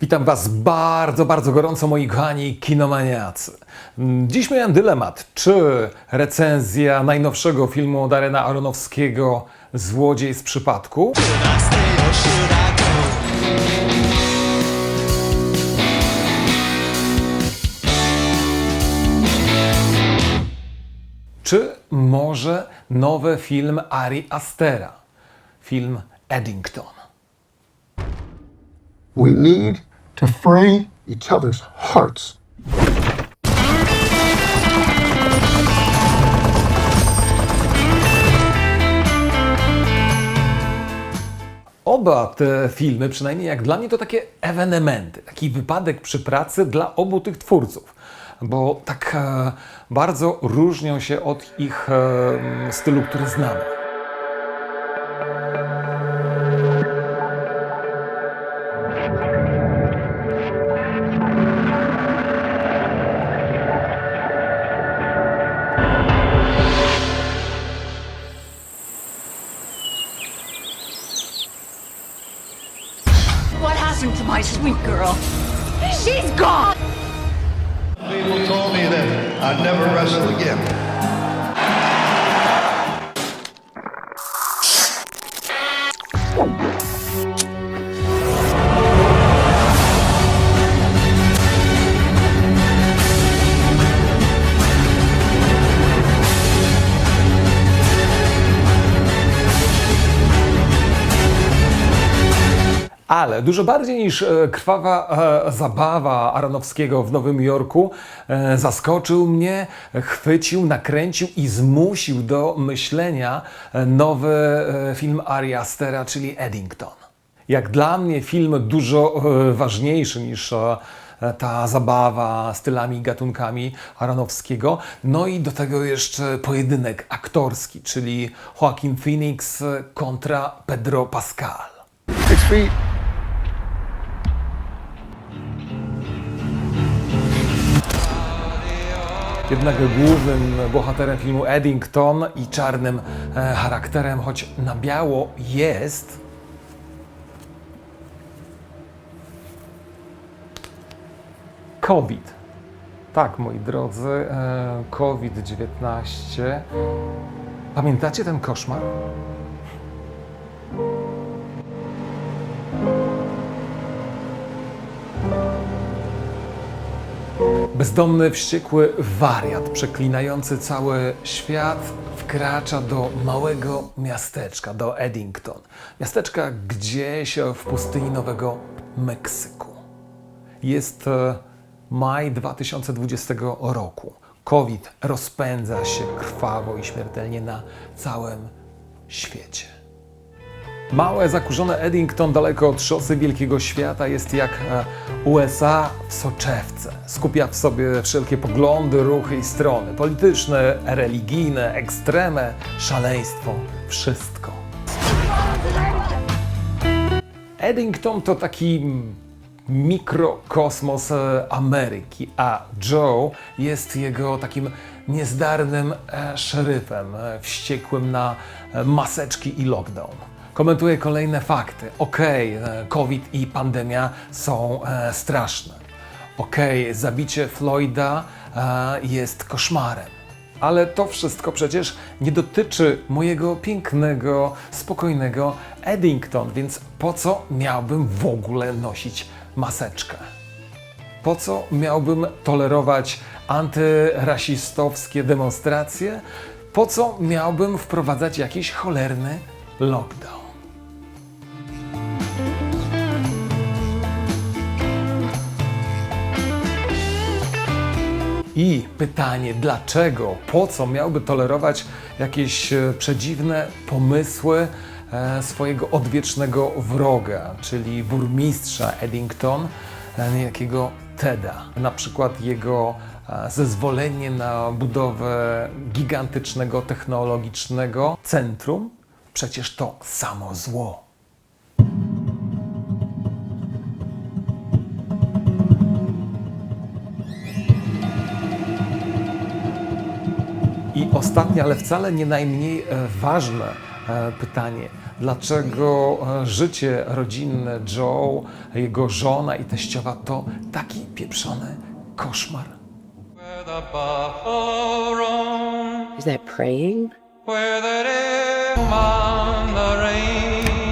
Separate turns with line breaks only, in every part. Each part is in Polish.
Witam Was bardzo, bardzo gorąco, moi kochani kinomaniacy. Dziś miałem dylemat, czy recenzja najnowszego filmu Darena Aronowskiego Złodziej z przypadku, czy może nowy film Ari Astera, film Eddington.
We need to free each other's hearts.
Oba te filmy, przynajmniej jak dla mnie, to takie ewenementy, taki wypadek przy pracy dla obu tych twórców, bo tak e, bardzo różnią się od ich e, stylu, który znamy.
Sweet girl? She's gone!
People told me that I'd never wrestle again.
Ale dużo bardziej niż e, krwawa e, zabawa Aronowskiego w Nowym Jorku e, zaskoczył mnie, chwycił, nakręcił i zmusił do myślenia nowy film Ari Astera, czyli Eddington. Jak dla mnie film dużo ważniejszy niż ta zabawa stylami gatunkami Aronowskiego. No i do tego jeszcze pojedynek aktorski, czyli Joaquin Phoenix kontra Pedro Pascal. Jednak głównym bohaterem filmu Eddington i czarnym e, charakterem, choć na biało jest. COVID. Tak, moi drodzy, e, COVID-19. Pamiętacie ten koszmar? Bezdomny, wściekły wariat, przeklinający cały świat, wkracza do małego miasteczka, do Eddington. Miasteczka gdzieś w pustyni Nowego Meksyku. Jest e, maj 2020 roku. COVID rozpędza się krwawo i śmiertelnie na całym świecie. Małe, zakurzone Eddington, daleko od szosy wielkiego świata, jest jak e, USA w soczewce. Skupia w sobie wszelkie poglądy, ruchy i strony polityczne, religijne, ekstremy, szaleństwo, wszystko. Eddington to taki mikrokosmos e, Ameryki, a Joe jest jego takim niezdarnym e, szeryfem, wściekłym na maseczki i lockdown. Komentuje kolejne fakty. Okej, e, COVID i pandemia są e, straszne. Okej, zabicie Floyda e, jest koszmarem. Ale to wszystko przecież nie dotyczy mojego pięknego, spokojnego Eddington, więc po co miałbym w ogóle nosić maseczkę? Po co miałbym tolerować antyrasistowskie demonstracje? Po co miałbym wprowadzać jakiś cholerny lockdown? I pytanie, dlaczego, po co miałby tolerować jakieś e, przedziwne pomysły e, swojego odwiecznego wroga, czyli burmistrza Eddington, e, niejakiego Teda. Na przykład jego zezwolenie na budowę gigantycznego technologicznego centrum. Przecież to samo zło. Ostatnie, ale wcale nie najmniej e, ważne e, pytanie, dlaczego e, życie rodzinne Joe, jego żona i teściowa to taki pieprzony koszmar?
Is that praying?
where the deer on the rain,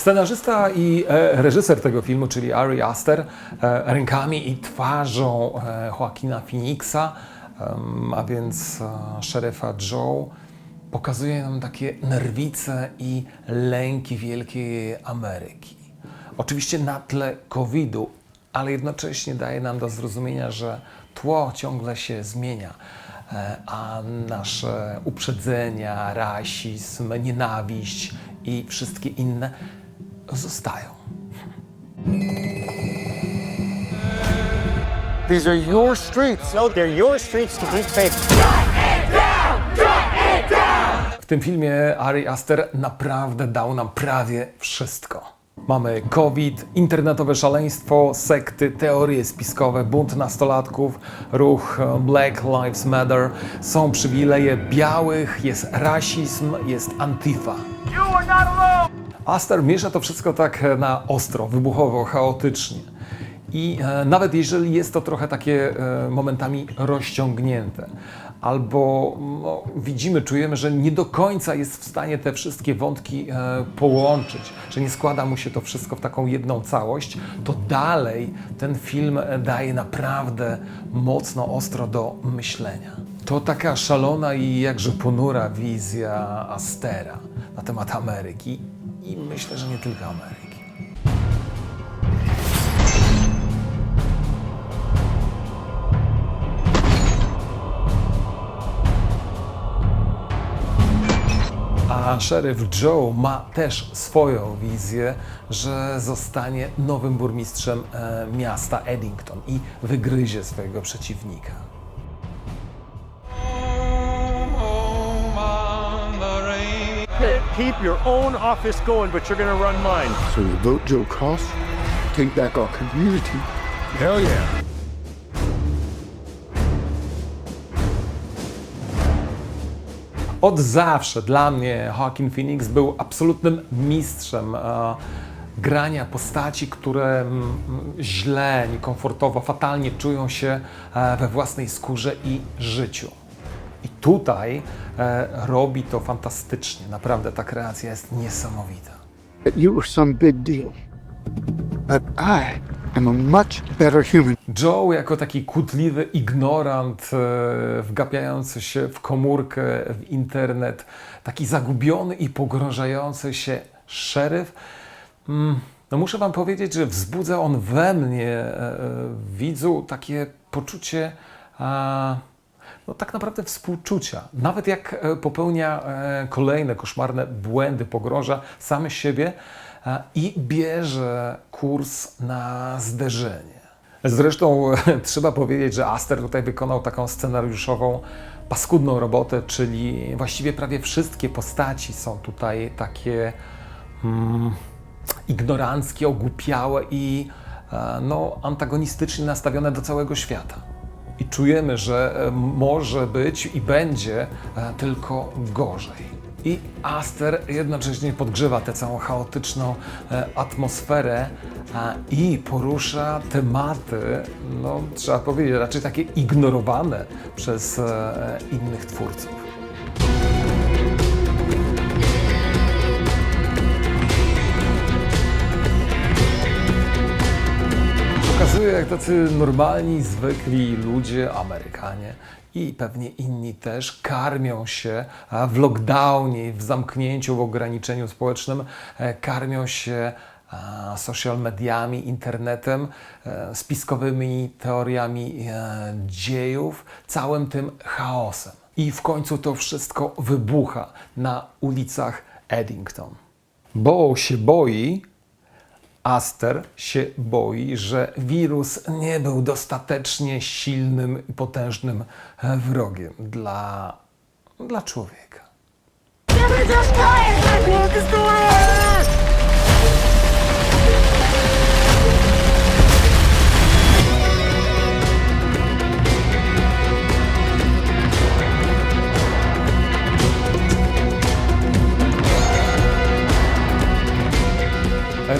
Scenarzysta i e, reżyser tego filmu, czyli Ari Aster, e, rękami i twarzą e, Joaquina Phoenixa, a więc szeryfa Joe, pokazuje nam takie nerwice i lęki wielkiej Ameryki. Oczywiście na tle COVID-u, ale jednocześnie daje nam do zrozumienia, że tło ciągle się zmienia, a nasze uprzedzenia, rasizm, nienawiść i wszystkie inne zostają.
These are your streets.
No, they're your streets to keep safe.
W tym filmie Ari Aster naprawdę dał nam prawie wszystko. Mamy COVID, internetowe szaleństwo, sekty, teorie spiskowe, bunt nastolatków, ruch e, Black Lives Matter, są przywileje białych, jest rasizm, jest antifa. Aster miesza to wszystko tak e, na ostro, wybuchowo, chaotycznie. I e, nawet jeżeli jest to trochę takie e, momentami rozciągnięte, albo no, widzimy, czujemy, że nie do końca jest w stanie te wszystkie wątki połączyć, że nie składa mu się to wszystko w taką jedną całość, to dalej ten film daje naprawdę mocno, ostro do myślenia. To taka szalona i jakże ponura wizja Astera na temat Ameryki i myślę, że nie tylko Ameryki. A szeryf Joe ma też swoją wizję, że zostanie nowym burmistrzem e, miasta Eddington i wygryzie swojego przeciwnika.
Keep your own office going, but you're going to run mine.
So you vote Joe Cross, take back our community.
Hell yeah.
Od zawsze dla mnie Joaquin Phoenix był absolutnym mistrzem e, grania postaci, które mm, źle, niekomfortowo, fatalnie czują się e, we własnej skórze i życiu. I tutaj e, robi to fantastycznie. Naprawdę ta kreacja jest niesamowita.
You were some big deal. But I am a much better human.
Joe jako taki kłótliwy ignorant, e, wgapiający się w komórkę, w internet, taki zagubiony i pogrążający się szeryf. Mm, No muszę wam powiedzieć, że wzbudza on we mnie, e, e, widzu, takie poczucie a, no tak naprawdę współczucia. Nawet jak e, popełnia e, kolejne koszmarne błędy, pogrąża sam siebie e, i bierze kurs na zderzenie. Zresztą trzeba powiedzieć, że Aster tutaj wykonał taką scenariuszową paskudną robotę, czyli właściwie prawie wszystkie postaci są tutaj takie mm, ignoranckie, ogłupiałe i no, antagonistycznie nastawione do całego świata. I czujemy, że e, może być i będzie e, tylko gorzej. I Aster jednocześnie podgrzewa tę całą chaotyczną e, atmosferę i porusza tematy, no trzeba powiedzieć, raczej takie ignorowane przez innych twórców. Jak tacy normalni, zwykli ludzie, Amerykanie i pewnie inni też karmią się w lockdownie, w zamknięciu, w ograniczeniu społecznym, e, karmią się social mediami, internetem, e, spiskowymi teoriami e, dziejów, całym tym chaosem. I w końcu to wszystko wybucha na ulicach Eddington. Bo się boi, Aster się boi, że wirus nie był dostatecznie silnym i potężnym wrogiem dla, dla człowieka.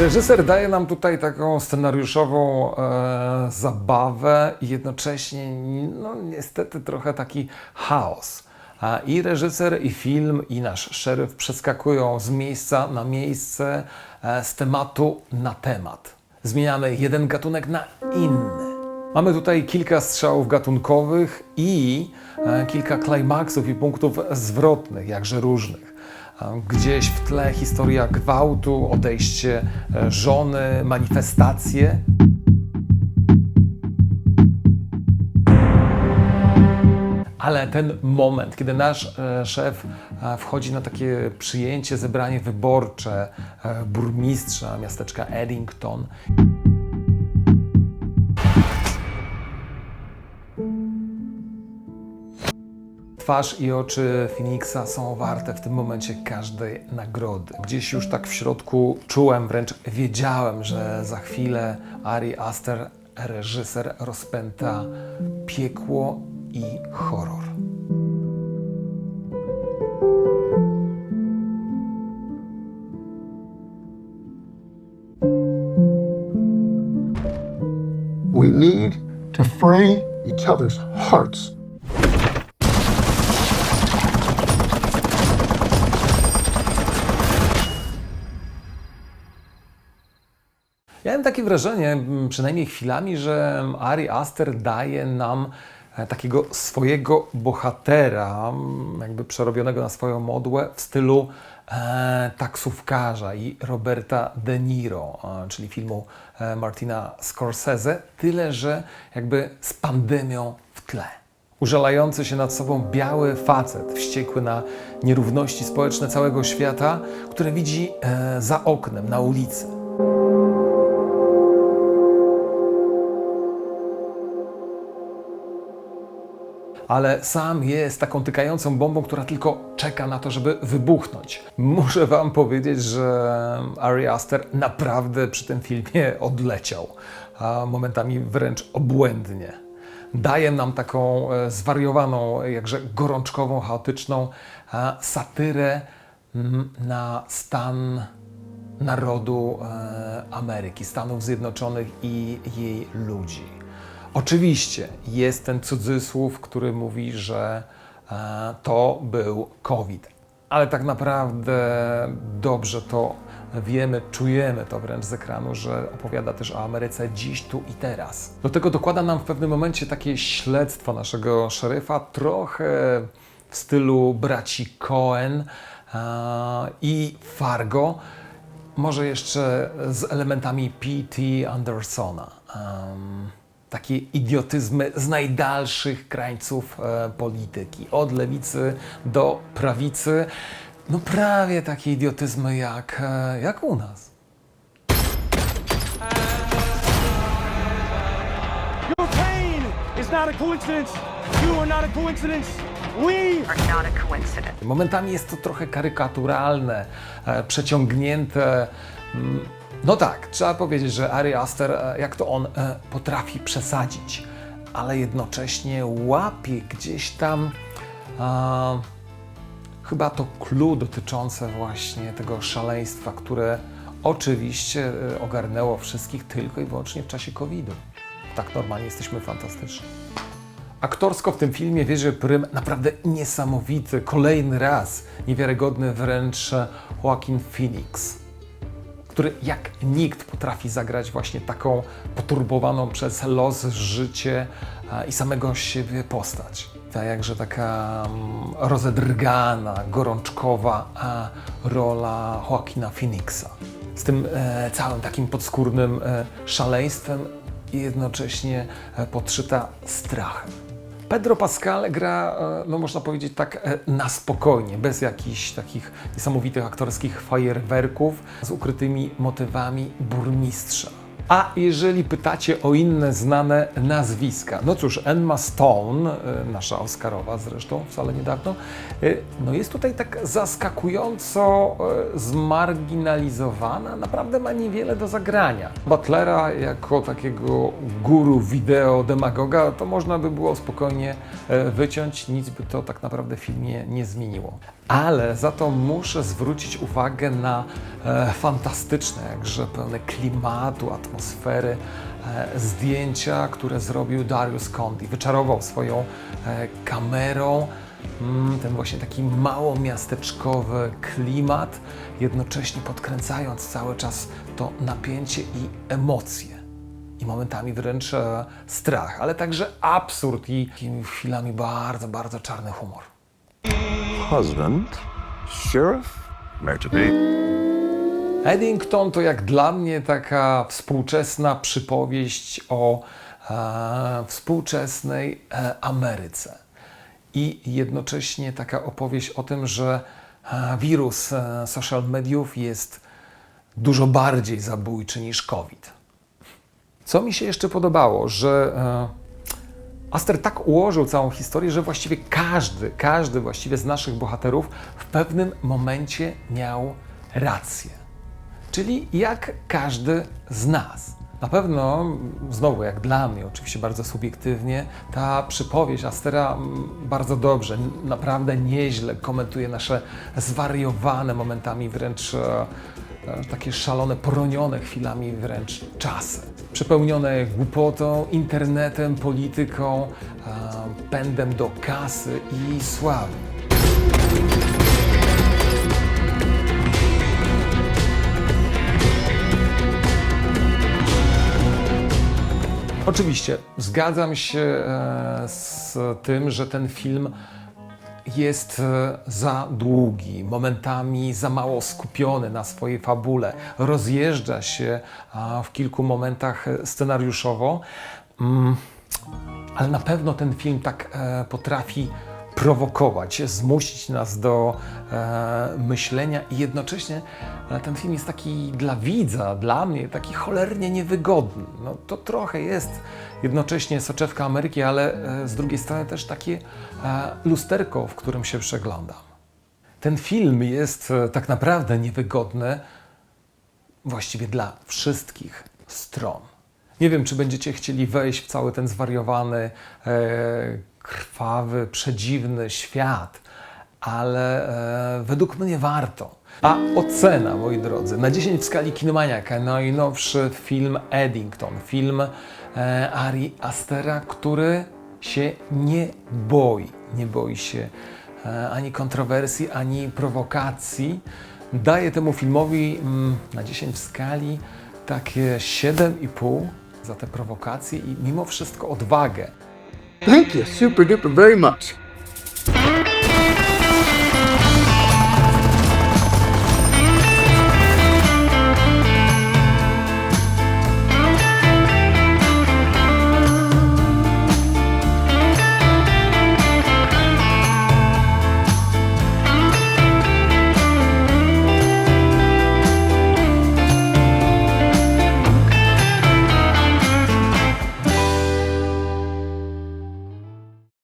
Reżyser daje nam tutaj taką scenariuszową e, zabawę i jednocześnie, no niestety, trochę taki chaos. A I reżyser, i film, i nasz szeryf przeskakują z miejsca na miejsce, e, z tematu na temat. Zmieniamy jeden gatunek na inny. Mamy tutaj kilka strzałów gatunkowych i e, kilka klimaksów i punktów zwrotnych, jakże różnych. E, Gdzieś w tle historia gwałtu, odejście e, żony, manifestacje. Ale ten moment, kiedy nasz e, szef wchodzi na takie przyjęcie, zebranie wyborcze burmistrza miasteczka Eddington Twarz i oczy Phoenixa są warte w tym momencie każdej nagrody. Gdzieś już tak w środku czułem, wręcz wiedziałem, że za chwilę Ari Aster, reżyser, rozpęta piekło i horror.
We need to free each other's hearts.
Mam takie wrażenie, przynajmniej chwilami, że Ari Aster daje nam e, takiego swojego bohatera, jakby przerobionego na swoją modłę w stylu e, taksówkarza i Roberta De Niro, e, czyli filmu e, Martina Scorsese, tyle że jakby z pandemią w tle. Użalający się nad sobą biały facet, wściekły na nierówności społeczne całego świata, które widzi e, za oknem, na ulicy. Ale sam jest taką tykającą bombą, która tylko czeka na to, żeby wybuchnąć. Muszę Wam powiedzieć, że Ari Aster naprawdę przy tym filmie odleciał, a momentami wręcz obłędnie. Daje nam taką e, zwariowaną, jakże gorączkową, chaotyczną satyrę mm, na stan narodu e, Ameryki, Stanów Zjednoczonych i jej ludzi. Oczywiście jest ten cudzysłów, który mówi, że e, to był COVID, ale tak naprawdę dobrze to wiemy, czujemy to wręcz z ekranu, że opowiada też o Ameryce dziś, tu i teraz. Do tego dokłada nam w pewnym momencie takie śledztwo naszego szeryfa, trochę w stylu braci Cohen e, i Fargo, może jeszcze z elementami P.T. Andersona. Em, takie idiotyzmy z najdalszych krańców e, polityki, od lewicy do prawicy. No prawie takie idiotyzmy jak, e, jak u nas.
Your pain is not a coincidence. You are not a coincidence. We
Are not a coincidence.
Momentami jest to trochę karykaturalne, e, przeciągnięte. Mm, No tak, trzeba powiedzieć, że Ari Aster, e, jak to on e, potrafi przesadzić, ale jednocześnie łapie gdzieś tam a, chyba to clue dotyczące właśnie tego szaleństwa, które oczywiście e, ogarnęło wszystkich tylko i wyłącznie w czasie COVID-u. Tak normalnie jesteśmy fantastyczni. Aktorsko w tym filmie wierzy prym naprawdę niesamowity, kolejny raz niewiarygodny wręcz Joaquin Phoenix, który jak nikt potrafi zagrać właśnie taką poturbowaną przez los, życie a, i samego siebie postać. Ta jakże taka mm, rozedrgana, gorączkowa a, rola Joaquina Phoenixa. Z tym e, całym takim podskórnym e, szaleństwem i jednocześnie e, podszyta strachem. Pedro Pascal gra, e, no można powiedzieć tak, e, na spokojnie, bez jakichś takich niesamowitych aktorskich fajerwerków, z ukrytymi motywami burmistrza. A jeżeli pytacie o inne znane nazwiska, no cóż, Emma Stone, e, nasza Oscarowa zresztą wcale niedawno, e, no jest tutaj tak zaskakująco e, zmarginalizowana, naprawdę ma niewiele do zagrania. Butlera jako takiego guru wideo demagoga to można by było spokojnie wyciąć, nic by to tak naprawdę w filmie nie zmieniło. Ale za to muszę zwrócić uwagę na e, fantastyczne, jakże pełne klimatu, atmosfery e, zdjęcia, które zrobił Darius Condi. Wyczarował swoją e, kamerą mm, ten właśnie taki mało miasteczkowy klimat, jednocześnie podkręcając cały czas to napięcie i emocje. I momentami wręcz e, strach, ale także absurd i chwilami bardzo, bardzo czarny humor.
Husband, sheriff, married to be.
Eddington to jak dla mnie taka współczesna przypowieść o e, współczesnej e, Ameryce. I jednocześnie taka opowieść o tym, że e, wirus e, social mediów jest dużo bardziej zabójczy niż COVID. Co mi się jeszcze podobało, że e, Aster tak ułożył całą historię, że właściwie każdy, każdy właściwie z naszych bohaterów w pewnym momencie miał rację. Czyli jak każdy z nas. Na pewno, znowu jak dla mnie, oczywiście bardzo subiektywnie, ta przypowieść Astera mm, bardzo dobrze, naprawdę nieźle komentuje nasze zwariowane momentami wręcz e, takie szalone, poronione chwilami wręcz czasy. Przepełnione głupotą, internetem, polityką, pędem do kasy i sławy. Oczywiście, zgadzam się e, z tym, że ten film jest e, za długi, momentami za mało skupiony na swojej fabule, rozjeżdża się w kilku momentach e, scenariuszowo, mm, ale na pewno ten film tak e, potrafi prowokować, zmusić nas do e, myślenia i jednocześnie e, ten film jest taki dla widza, dla mnie taki cholernie niewygodny. No, to trochę jest jednocześnie soczewka Ameryki, ale e, z drugiej strony też takie e, lusterko, w którym się przeglądam. Ten film jest e, tak naprawdę niewygodny właściwie dla wszystkich stron. Nie wiem, czy będziecie chcieli wejść w cały ten zwariowany, e, krwawy, przedziwny świat, ale e, według mnie warto. A ocena, moi drodzy, na 10 w skali Kinomaniaka, najnowszy film Eddington, film e, Ari Astera, który się nie boi, nie boi się e, ani kontrowersji, ani prowokacji. Daję temu filmowi mm, na 10 w skali takie 7,5 za te prowokacje i mimo wszystko odwagę.
Thank you super duper very much. Ah.